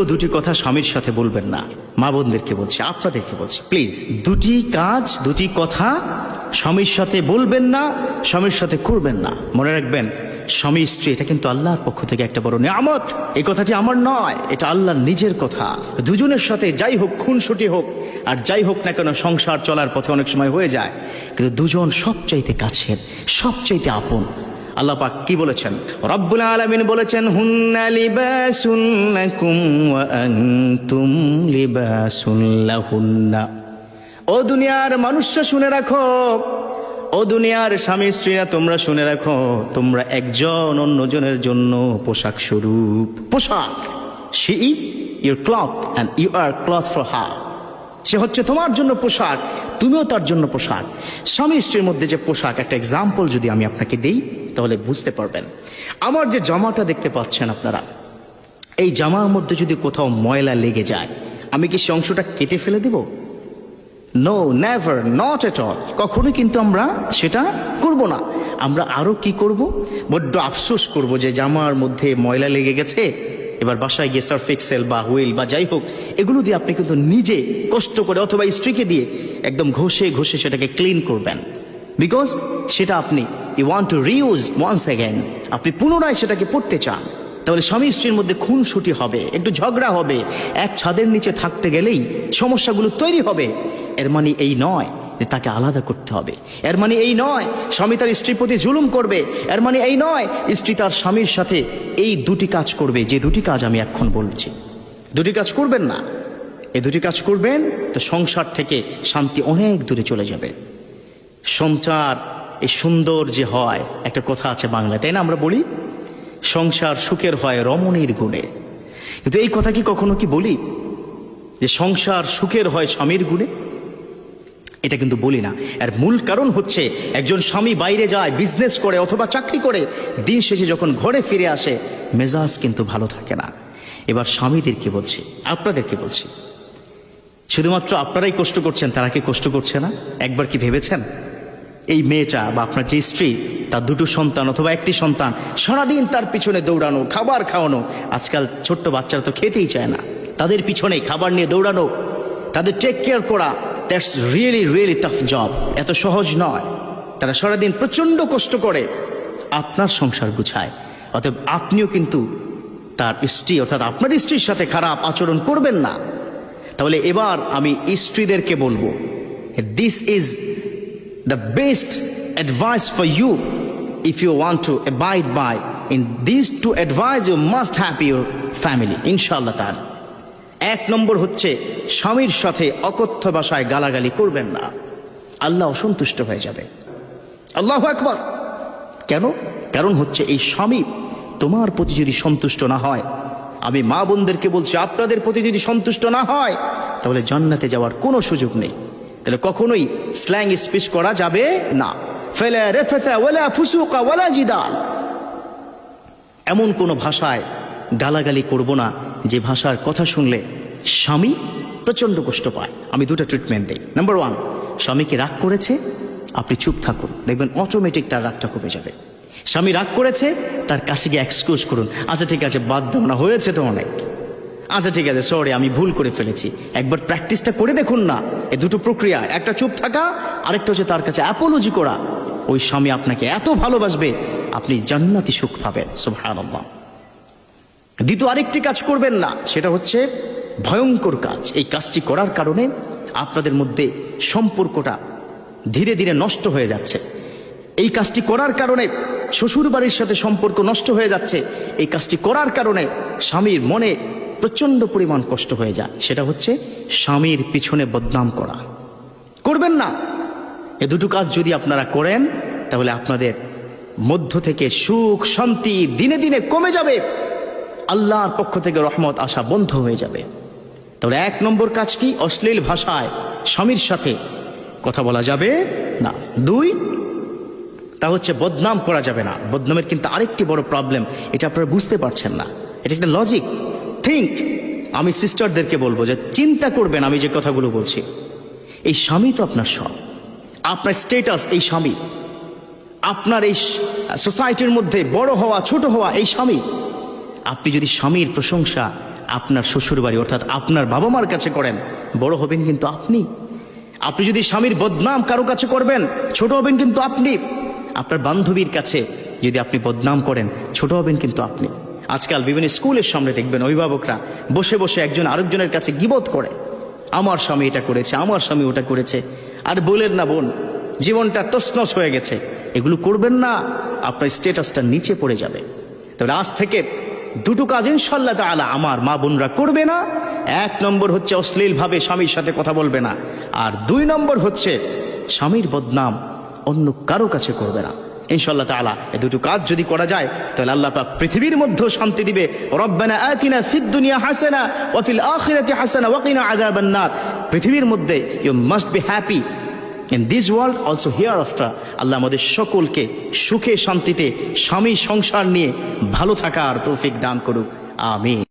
কেউ দুটি কথা স্বামীর সাথে বলবেন না। মা বোনদেরকে বলছি, আপনাদেরকে বলছি প্লিজ দুটি কাজ, দুটি কথা স্বামীর সাথে বলবেন না, স্বামীর সাথে করবেন না। মনে রাখবেন, স্বামী স্ত্রী, এটা কিন্তু আল্লাহর পক্ষ থেকে একটা বড় নিয়ামত। এই কথাটি আমার নয়, এটা আল্লাহর নিজের কথা। দুজনের সাথে যাই হোক, খুনসুটি হোক, আর যাই হোক না কেন সংসার চলার পথে অনেক সময় হয়ে যায়। কিন্তু দুজন সবচাইতে কাছের, সবচাইতে আপন। আল্লাহ পাক কি বলেছেন? রব্বুল আলামিন বলেছেন, হুন্না লিবাসুন ও দুনিয়ার মানুষরা শুনে রাখো, ও দুনিয়ার স্বামী স্ত্রীরা তোমরা শুনে রাখো, তোমরা একজন অন্যজনের জন্য পোশাক স্বরূপ। পোশাক she is your cloth and you are cloth for her সে হচ্ছে তোমার জন্য পোশাক। তুমিও তার জন্য পোশাক। স্বামী স্ত্রীর মধ্যে যে পোশাক, একটা এক্সাম্পল যদি আমি আপনাকে দিই, তাহলে বুঝতে পারবেন। আমার যে জামাটা দেখতে পাচ্ছেন আপনারা, এই জামার মধ্যে যদি কোথাও ময়লা লেগে যায়, আমি কি সে অংশটা কেটে ফেলে দেব? No never not at all কখনোই কিন্তু আমরা সেটা করব না। আমরা আরও কি করব? বড্ড আফসোস করব যে জামার মধ্যে ময়লা লেগে গেছে এবার বাসায় গিয়ে সার্ফ এক্সেল বা হুইল বা যাই হোক, এগুলো দিয়ে আপনি কিন্তু নিজে কষ্ট করে অথবা স্ত্রীকে দিয়ে একদম ঘষে ঘষে সেটাকে ক্লিন করবেন। বিকজ সেটা আপনি you want to reuse once again আপনি পুনরায় সেটাকে পড়তে চান, তাহলে স্বামী স্ত্রীর মধ্যে খুনসুটি হবে, একটু ঝগড়া হবে, এক ছাদের নিচে থাকতে গেলেই সমস্যাগুলো তৈরি হবে, এর মানে এই নয়। তাকে আলাদা করতে হবে। এর মানে এই নয়, স্বামী তার স্ত্রীর প্রতি জুলুম করবে। এর মানে এই নয়, স্ত্রী তার স্বামীর সাথে এই দুটি কাজ করবে, যে দুটি কাজ আমি এখন বলছি। দুটি কাজ করবেন না। এই দুটি কাজ করবেন, তো সংসার থেকে শান্তি অনেক দূরে চলে যাবে। সংসার এই সুন্দর যে হয়, একটা কথা আছে বাংলায়, তাই না আমরা বলি? সংসার সুখের হয় রমণীর গুণে। কিন্তু এই কথা কি কখনো কি বলি? যে সংসার সুখের হয় স্বামীর গুণে? এটা কিন্তু বলি না। এর মূল কারণ হচ্ছে, একজন স্বামী বাইরে যায় বিজনেস করে অথবা চাকরি করে, দিন শেষে যখন ঘরে ফিরে আসে, মেজাজ কিন্তু ভালো থাকে না। এবার স্বামীদেরকে বলছি, আপনাদেরকে বলছি, শুধুমাত্র আপনারাই কষ্ট করছেন, তারা কি কষ্ট করছে না? একবার কি ভেবেছেন? এই মেয়েটা বা আপনার যে স্ত্রী, তার দুটো সন্তান অথবা একটি সন্তান, সারাদিন তার পিছনে দৌড়ানো, খাবার খাওয়ানো, আজকাল ছোট্ট বাচ্চারা তো খেতেই চায় না। তাদের পিছনে খাবার নিয়ে দৌড়ানো, তাদের টেক কেয়ার করা that's really really tough job এত সহজ নয়। তারা সারাদিন প্রচণ্ড কষ্ট করে। আপনার সংসার গুছায়। অতএব আপনিও কিন্তু তার স্ত্রী, অর্থাৎ আপনার স্ত্রীর সাথে খারাপ আচরণ করবেন না। তাহলে এবার আমি স্ত্রীদেরকে বলব this is the best advice for you if you want to abide by in this to advice you must have your family ইনশাআল্লাহ তার এক নম্বর হচ্ছে, স্বামীর সাথে অকথ্য ভাষায় গালাগালি করবেন না। আল্লাহ অসন্তুষ্ট হয়ে যাবে। আল্লাহ একবার কেন? কারণ হচ্ছে এই স্বামী তোমার প্রতি যদি সন্তুষ্ট না হয়, আমি মা বোনদেরকে বলছি, আপনাদের প্রতি যদি সন্তুষ্ট না হয়, তাহলে জান্নাতে যাওয়ার কোনো সুযোগ নেই। তাহলে কখনোই স্ল্যাং স্পিচ করা যাবে না। ফেলে রেফেতা ফুসুকা, ওয়ালা জিদাল। এমন কোনো ভাষায় গালাগালি করব না, যে ভাষার কথা শুনলে স্বামী প্রচণ্ড কষ্ট পায়। আমি দুটো ট্রিটমেন্ট দিই। নাম্বার ওয়ান স্বামীকে রাগ করেছে, আপনি চুপ থাকুন। দেখবেন অটোমেটিক তার রাগটা কমে যাবে। স্বামী রাগ করেছে, তার কাছে গিয়ে এক্সকিউজ করুন। আচ্ছা ঠিক আছে, বাদ দাও না, হয়েছে তো অনেক। আচ্ছা ঠিক আছে সরি আমি ভুল করে ফেলেছি। একবার প্র্যাকটিসটা করে দেখুন না, এ দুটো প্রক্রিয়া, একটা চুপ থাকা, আরেকটা হচ্ছে তার কাছে অ্যাপোলজি করা। ওই স্বামী আপনাকে এত ভালোবাসবে, আপনি জান্নাতি সুখ পাবেন, সুবহানাল্লাহ। দ্বিতীয় আরেকটি কাজ করবেন না, সেটা হচ্ছে ভয়ঙ্কর কাজ। এই কাজটি করার কারণে আপনাদের মধ্যে সম্পর্কটা ধীরে ধীরে নষ্ট হয়ে যাচ্ছে। এই কাজটি করার কারণে শ্বশুর বাড়ির সাথে সম্পর্ক নষ্ট হয়ে যাচ্ছে। এই কাজটি করার কারণে স্বামীর মনে প্রচণ্ড পরিমাণ কষ্ট হয়ে যায়। সেটা হচ্ছে স্বামীর পিছনে বদনাম করা। করবেন না। এ দুটো কাজ যদি আপনারা করেন, তাহলে আপনাদের মধ্য থেকে সুখ, শান্তি দিনে দিনে কমে যাবে। আল্লাহর পক্ষ থেকে রহমত আসা বন্ধ হয়ে যাবে। তাহলে এক নম্বর কাজ কি? অশ্লীল ভাষায় স্বামীর সাথে কথা বলা যাবে না। দুই, তা হচ্ছে বদনাম করা যাবে না। বদনামের কিন্তু আরেকটি বড় প্রবলেম এটা আপনারা বুঝতে পারছেন না। এটা একটা লজিক থিঙ্ক আমি সিস্টারদেরকে বলব যে চিন্তা করবেন আমি যে কথাগুলো বলছি। এই স্বামী তো আপনার সব আপনার স্টেটাস এই স্বামী। আপনার এই সোসাইটির মধ্যে বড় হওয়া, ছোট হওয়া এই স্বামী। আপনি যদি স্বামীর প্রশংসা আপনার শ্বশুর বাড়ি অর্থাৎ আপনার বাবা মার কাছে করেন, বড় হবেন কিন্তু আপনি। আপনি যদি স্বামীর বদনাম কারও কাছে করবেন, ছোট হবেন কিন্তু আপনি। আপনার বান্ধবীর কাছে যদি আপনি বদনাম করেন, ছোট হবেন কিন্তু আপনি। আজকাল বিভিন্ন স্কুলের সামনে দেখবেন অভিভাবকরা বসে বসে একজন আরেকজনের কাছে গিবত করে। আমার স্বামী এটা করেছে, আমার স্বামী ওটা করেছে। আর বলেন না, বোন, জীবনটা তসনস হয়ে গেছে। এগুলো করবেন না, আপনার স্টেটাসটা নিচে পড়ে যাবে। তবে আজ থেকে দুটো কাজ ইনশাল্লাহ তাআলা আমার মা বোনরা করবে না। এক নম্বর হচ্ছে অশ্লীলভাবে স্বামীর সাথে কথা বলবে না। আর দুই নম্বর হচ্ছে স্বামীর বদনাম অন্য কারও কাছে করবে না। ইনশাল্লাহ তাআলা এই দুটো কাজ যদি করা যায়, তাহলে আল্লাহ পাক পৃথিবীর মধ্যেও শান্তি দিবে। রব্বানা আতিনা ফিদ দুনিয়া হাসানা ওয়া ফিল আখিরাতি হাসানা ওয়া কিনা আযাবান নার। পৃথিবীর মধ্যে you must be happy in this world also hereafter আল্লাহ আমাদের সকলকে সুখে শান্তিতে স্বামী সংসার নিয়ে ভালো থাকার তৌফিক দান করুক। আমিন।